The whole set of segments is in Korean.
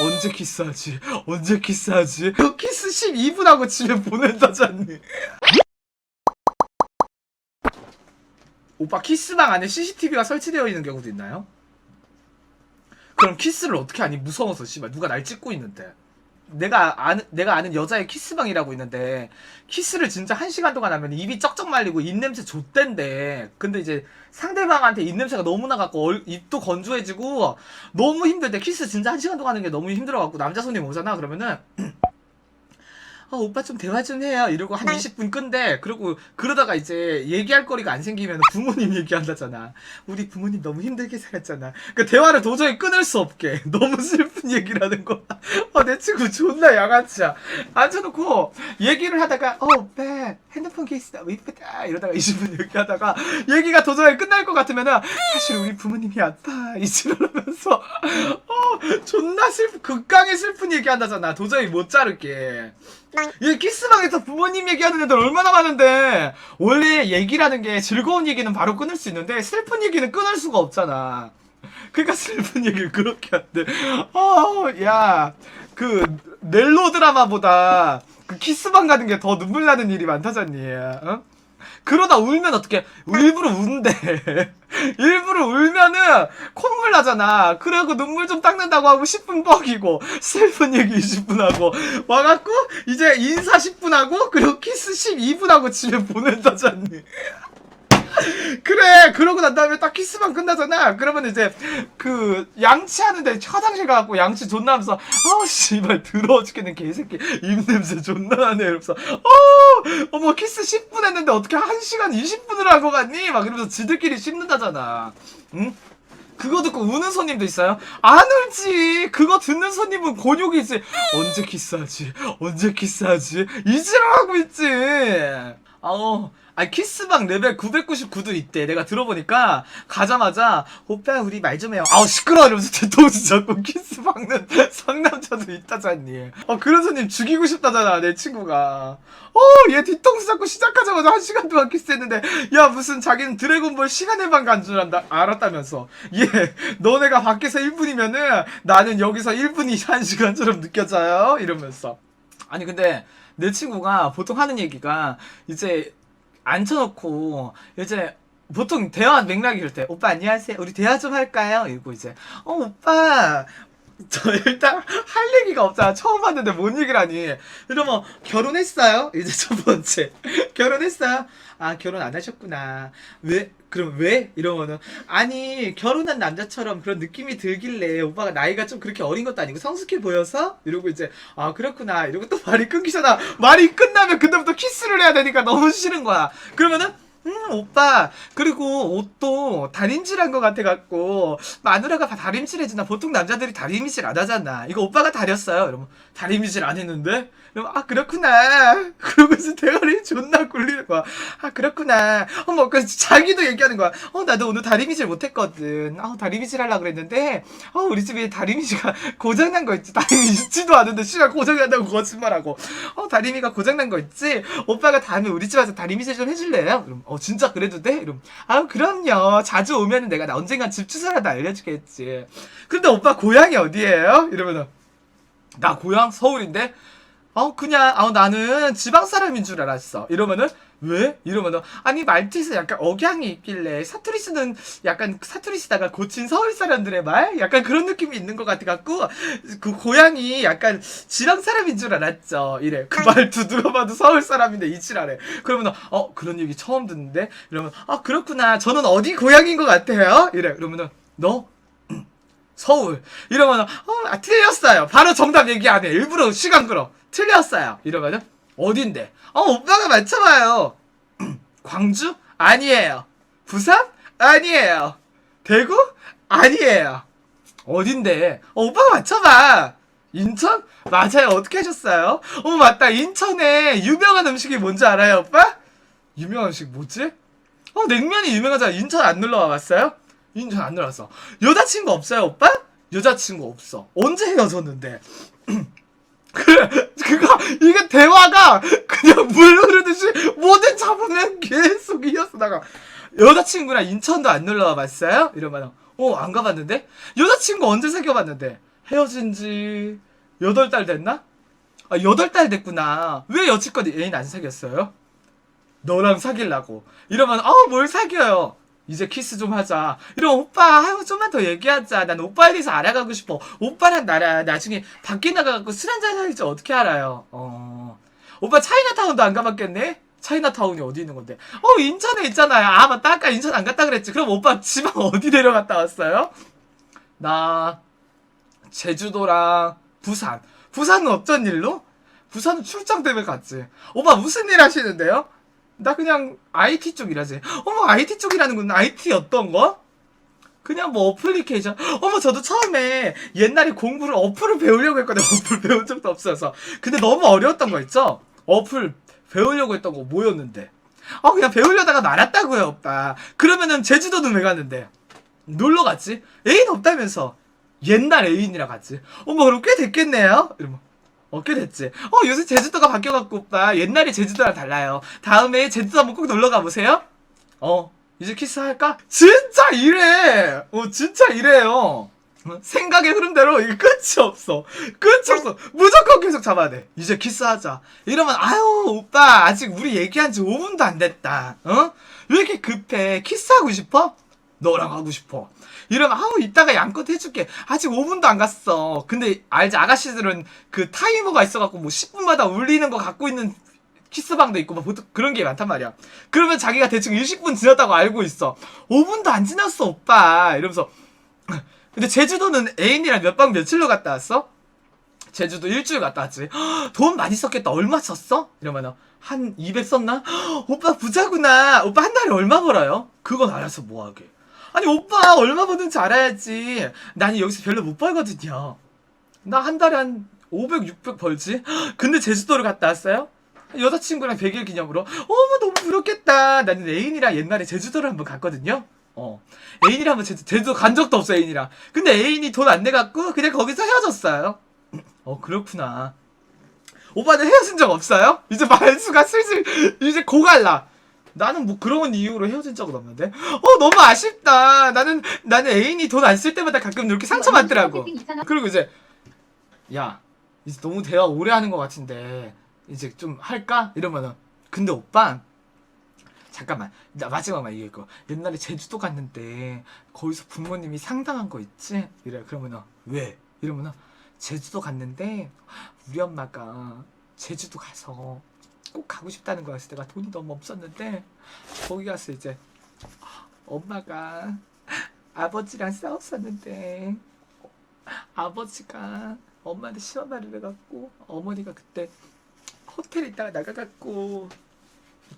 언제 키스하지? 언제 키스하지? 그 키스 12분 하고 집에 보낸다잖니. 오빠 키스방 안에 CCTV가 설치되어 있는 경우도 있나요? 그럼 키스를 어떻게 하니? 무서워서 씨발 누가 날 찍고 있는데. 내가 아는 내가 아는 여자의 키스방이라고 있는데 키스를 진짜 한 시간 동안 하면 입이 쩍쩍 말리고 입 냄새 좆된데 근데 이제 상대방한테 입 냄새가 너무 나갖고 얼- 입도 건조해지고 너무 힘들대. 키스 진짜 한 시간 동안 하는 게 너무 힘들어갖고 남자 손님 오잖아 그러면은 아 오빠 좀 대화 좀 해요. 이러고 한 20분 끈대. 그리고 그러다가 이제 얘기할 거리가 안 생기면 부모님 얘기한다잖아. 우리 부모님 너무 힘들게 살았잖아. 그 대화를 도저히 끊을 수 없게. 너무 슬픈 얘기를 하는 거야 아, 내 친구 존나 양아치야. 앉혀놓고 얘기를 하다가 어 오빠 핸드폰 케이스 너무 이쁘다 이러다가 20분 얘기 하다가 얘기가 도저히 끝날 것 같으면은 사실 우리 부모님이 아파 이지랄하면서 어 존나 슬픈 극강의 슬픈 얘기 한다잖아 도저히 못 자를게 이 키스방에서 부모님 얘기하는 애들 얼마나 많은데 원래 얘기라는 게 즐거운 얘기는 바로 끊을 수 있는데 슬픈 얘기는 끊을 수가 없잖아. 그러니까 슬픈 얘기를 그렇게 한대. 어, 야, 그 넬로 드라마보다 그 키스방 가는 게 더 눈물 나는 일이 많다잖니. 어? 그러다 울면 어떻게 일부러 운대 일부러 울면은 콧물 나잖아 그래갖고 눈물 좀 닦는다고 하고 10분 뻑이고 슬픈 얘기 20분 하고 와갖고 이제 인사 10분 하고 그리고 키스 12분 하고 집에 보낸다잖니 그래 그러고 난 다음에 딱 키스만 끝나잖아 그러면 이제 그 양치하는데 화장실 가갖고 양치 존나 하면서 어 씨발 더러워 죽겠는 개새끼 입냄새 존나 나네 이러면서 어 어머 키스 10분 했는데 어떻게 1시간 20분을 하고 갔니? 막 이러면서 지들끼리 씹는다잖아 응? 그거 듣고 우는 손님도 있어요? 안 울지. 그거 듣는 손님은 곤욕이지. 언제 키스하지? 언제 키스하지? 이지랄하고 있지. 아우. 아니 키스방 레벨 999도 있대. 내가 들어보니까 가자마자 오빠 우리 말 좀 해요. 아우 시끄러워 이러면서 뒤통수 잡고 키스방은 상남자도 있다잖니. 어 그런 손님 죽이고 싶다잖아 내 친구가. 어얘 뒤통수 잡고 시작하자마자 한 시간 동안 키스했는데 야 무슨 자기는 드래곤볼 시간의 방 간 줄 안다 알았다면서 얘 너네가 밖에서 1분이면은 나는 여기서 1분이 1시간처럼 느껴져요 이러면서 아니 근데 내 친구가 보통 하는 얘기가 이제 앉혀놓고 이제 보통 대화 맥락이 이럴 때 오빠 안녕하세요. 우리 대화 좀 할까요? 이러고 이제 어 오빠 저 일단 할 얘기가 없잖아. 처음 봤는데 뭔 얘기를 하니. 이러면 결혼했어요? 이제 첫 번째. 결혼했어요? 아 결혼 안 하셨구나. 왜? 그럼 왜? 이러면은 아니 결혼한 남자처럼 그런 느낌이 들길래 오빠가 나이가 좀 그렇게 어린 것도 아니고 성숙해 보여서? 이러고 이제 아 그렇구나. 이러고 또 말이 끊기잖아. 말이 끝나면 그다음부터 키스를 해야 되니까 너무 싫은 거야. 그러면은 음 오빠. 그리고 옷도 다림질한 것 같아 갖고 마누라가 다 다림질해주나 보통 남자들이 다림질 안 하잖아. 이거 오빠가 다렸어요. 이러면 다림질 안 했는데? 이러면 아 그렇구나. 그러고서 대가리 존나 굴리는 거야. 아 그렇구나. 어머 그 자기도 얘기하는 거야. 어 나도 오늘 다림질 못했거든. 아 다림질 하려고 그랬는데 어 우리 집에 다림이가 고장난 거 있지. 다림이 있지도 않은데 씨가 고장난다고 거짓말하고. 어 다림이가 고장난 거 있지? 오빠가 다음에 우리 집 와서 다림질 좀 해줄래요? 그럼 어 진짜 그래도 돼? 이러면 아 그럼요 자주 오면은 내가 나 언젠간 집 주소라도 알려주겠지 근데 오빠 고향이 어디예요? 이러면은 나 고향 서울인데 어 그냥 아 나는 지방 사람인 줄 알았어 이러면은 왜? 이러면은 아니 말투에서 약간 억양이 있길래 사투리스는 약간 사투리시다가 고친 서울 사람들의 말? 약간 그런 느낌이 있는 것 같아 갖고 그 고향이 약간 지방 사람인 줄 알았죠. 이래. 그 말투 누가 봐도 서울 사람인데 이치라래 그러면 어 그런 얘기 처음 듣는데? 이러면 아 그렇구나. 저는 어디 고향인 것 같아요? 이래. 그러면은 너? 서울. 이러면 어 아, 틀렸어요. 바로 정답 얘기 안 해. 일부러 시간 끌어. 틀렸어요. 이러면은 어딘데? 어 오빠가 맞춰봐요 광주? 아니에요. 부산? 아니에요. 대구? 아니에요. 어딘데? 어 오빠가 맞춰봐. 인천? 맞아요. 어떻게 하셨어요? 어 맞다. 인천에 유명한 음식이 뭔지 알아요 오빠? 유명한 음식 뭐지? 어 냉면이 유명하잖아. 인천 안 놀러 와봤어요? 인천 안 놀러 왔어. 여자친구 없어요 오빠? 여자친구 없어. 언제 헤어졌는데 그, 그거, 이게 대화가 그냥 물 흐르듯이 뭐든 잡으면 계속 이어서 나가. 여자친구랑 인천도 안 놀러 와봤어요? 이러면, 어, 안 가봤는데? 여자친구 언제 사귀어봤는데? 헤어진 지 여덟 달 됐나? 아 여덟 달 됐구나 왜 여지껏 애인 안 사귀었어요? 너랑 사귈라고 이러면 어뭘 사귀어요 이제 키스 좀 하자 이러면 오빠 아유 좀만 더 얘기하자 난 오빠에 대해서 알아가고 싶어 오빠랑 나랑 나중에 밖에 나가갖고 술 한잔 사귀지 어떻게 알아요 어 오빠 차이나타운도 안 가봤겠네? 차이나타운이 어디 있는 건데? 어 인천에 있잖아요 아 맞다 아까 인천 안 갔다 그랬지 그럼 오빠 지방 어디 내려갔다 왔어요? 나 제주도랑 부산 부산은 어쩐 일로? 부산은 출장 때문에 갔지 오빠 무슨 일 하시는데요? 나 그냥 IT 쪽 일하지. 어머, IT 쪽이라는 건 IT 어떤 거? 그냥 뭐 어플리케이션. 어머, 저도 처음에 옛날에 공부를 어플을 배우려고 했거든요. 어플 배운 적도 없어서. 근데 너무 어려웠던 거 있죠? 어플 배우려고 했던 거 뭐였는데? 어, 그냥 배우려다가 말았다고요, 오빠. 그러면은 제주도는 왜 갔는데? 놀러 갔지? 애인 없다면서. 옛날 애인이랑 갔지. 어머, 그럼 꽤 됐겠네요? 이러면. 어, 꽤 됐지. 어, 요새 제주도가 바뀌어갖고, 오빠. 옛날에 제주도랑 달라요. 다음에 제주도 한번 꼭 놀러 가보세요. 어, 이제 키스할까? 진짜 이래! 어, 진짜 이래요. 어, 생각의 흐름대로 이게 끝이 없어. 끝이 없어. 무조건 계속 잡아야 돼. 이제 키스하자. 이러면, 아유, 오빠, 아직 우리 얘기한 지 5분도 안 됐다. 어? 왜 이렇게 급해? 키스하고 싶어? 너랑 하고 싶어. 이러면 아우 이따가 양껏 해줄게. 아직 5분도 안 갔어. 근데 알지 아가씨들은 그 타이머가 있어갖고 뭐 10분마다 울리는 거 갖고 있는 키스방도 있고 막 보통 그런 게 많단 말이야. 그러면 자기가 대충 20분 지났다고 알고 있어. 5분도 안 지났어 오빠. 이러면서 근데 제주도는 애인이랑 몇 박 며칠로 갔다 왔어? 제주도 일주일 갔다 왔지. 헉, 돈 많이 썼겠다. 얼마 썼어? 이러면은 한200 썼나? 헉, 오빠 부자구나. 오빠 한 달에 얼마 벌어요? 그건 알아서 뭐하게. 아니 오빠 얼마 버는지 알아야지. 나는 여기서 별로 못 벌거든요. 나 한 달에 한 500, 600 벌지. 헉, 근데 제주도를 갔다 왔어요? 여자친구랑 100일 기념으로. 어머 너무 부럽겠다. 나는 애인이랑 옛날에 제주도를 한번 갔거든요. 어. 애인이랑 한번 제주, 제주도 간 적도 없어 애인이랑. 근데 애인이 돈 안 내갖고 그냥 거기서 헤어졌어요. 어 그렇구나. 오빠는 헤어진 적 없어요? 이제 말수가 슬슬 이제 고갈라. 나는 뭐 그런 이유로 헤어진 적은 없는데. 어 너무 아쉽다. 나는 나는 애인이 돈 안 쓸 때마다 가끔 이렇게 상처받더라고. 그리고 이제 야 이제 너무 대화 오래 하는 것 같은데 이제 좀 할까 이러면은 근데 오빠 잠깐만 나 마지막만 얘기할 거 옛날에 제주도 갔는데 거기서 부모님이 상당한 거 있지 이래 그러면은 왜 이러면은 제주도 갔는데 우리 엄마가 제주도 가서 꼭 가고 싶다는 거였어 내가 돈이 너무 없었는데 거기 가서 이제 엄마가 아버지랑 싸웠었는데 아버지가 엄마한테 시험 말을 해갖고 어머니가 그때 호텔에 있다가 나가갖고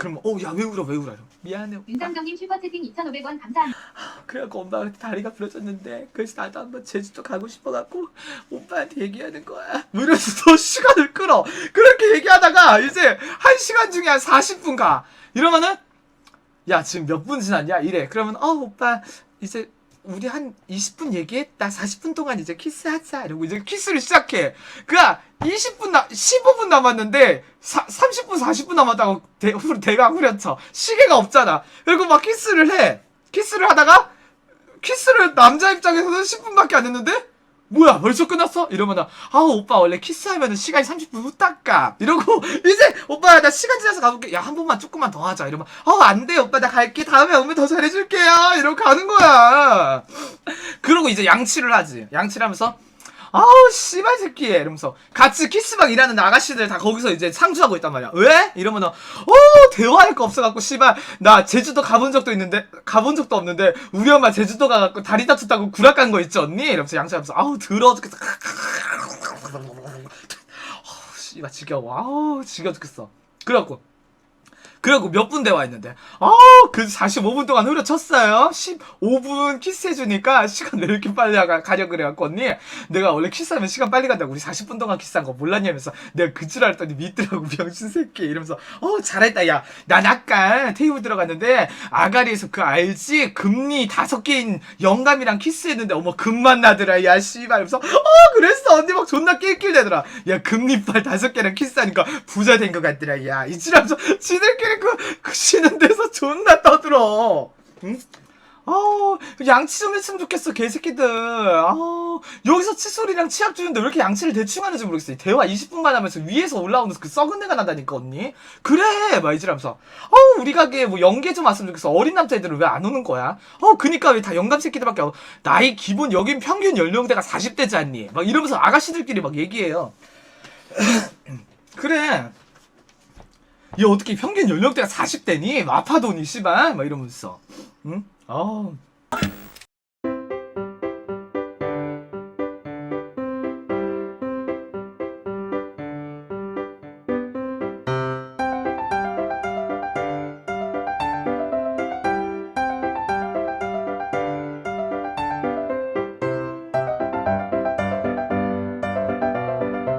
그럼 어야 왜 울어 왜 울어? 미안해. 윤상정님 슈퍼채팅 2,500원 감사합니다. 그래갖고 엄마가 다리가 부러졌는데 그래서 나도 한번 제주도 가고 싶어갖고 오빠한테 얘기하는 거야. 뭐 이러면서 더 시간을 끌어. 그렇게 얘기하다가 이제 한 시간 중에 한 40분 가. 이러면은 야 지금 몇 분 지났냐? 이래. 그러면 어 오빠 이제 우리 한 20분 얘기했다. 40분 동안 이제 키스하자. 이러고 이제 키스를 시작해. 그니까 20분 나 15분 남았는데 사, 30분 40분 남았다고 대, 후, 대가 후려쳐. 시계가 없잖아. 그리고 막 키스를 해. 키스를 하다가 키스를 남자 입장에서는 10분밖에 안 했는데 뭐야 벌써 끝났어? 이러면 아 오빠 원래 키스하면은 시간이 30분 후딱 가. 이러고 이제 오빠 나 시간 지나서 가볼게. 야 한 번만 조금만 더 하자. 이러면 어 안돼 오빠. 나 갈게. 다음에 오면 더 잘해줄게요. 이러고 가는 거야. 그러고 이제 양치를 하지. 양치를 하면서 아우 씨발 새끼. 이러면서 같이 키스방 일하는 아가씨들 다 거기서 이제 상주하고 있단 말이야. 왜? 이러면 은 어 대화할 거 없어갖고 씨발 나 제주도 가본 적도 있는데 가본 적도 없는데 우리 엄마 제주도 가갖고 다리 다쳤다고 구락 간 거 있지 언니? 이러면서 양치하면서 아우 더러워 죽겠어 아우 씨발 지겨워. 아우 지겨워 죽겠어. 그래갖고 그래갖고 몇 분 대화했는데 아우 그 45분 동안 후려쳤어요. 15분 키스해주니까 시간 왜 이렇게 빨리 가, 가려 그래갖고 언니 내가 원래 키스하면 시간 빨리 간다고 우리 40분 동안 키스한 거 몰랐냐면서 내가 그줄 알았더니 믿더라고 병신 새끼. 이러면서 어 잘했다 야. 난 아까 테이블 들어갔는데 아가리에서 그 알지? 금리 다섯 개인 영감이랑 키스했는데 어머 금만 나더라 야 씨발. 이러면서 어 그랬어. 언니 막 존나 낄낄대더라. 야 금리빨 다섯 개랑 키스하니까 부자 된 것 같더라 야이 지랄면서 지들끼리 그, 그 쉬는 데서 존나 떠들어 응? 어, 양치 좀 했으면 좋겠어, 개새끼들. 아, 여기서 칫솔이랑 치약 주는데 왜 이렇게 양치를 대충 하는지 모르겠어. 대화 20분만 하면서 위에서 올라오는 그 썩은 내가 난다니까, 언니. 그래! 막 이지라면서. 어, 우리 가게에 뭐 연계 좀 왔으면 좋겠어. 어린 남자애들은 왜 안 오는 거야? 어, 그니까 왜 다 영감 새끼들밖에 없 나이 기본 여긴 평균 연령대가 40대지 않니? 막 이러면서 아가씨들끼리 막 얘기해요. 그래. 얘 어떻게 평균 연령대가 40대니? 마파도니, 씨발? 막 이러면서. 응? 어.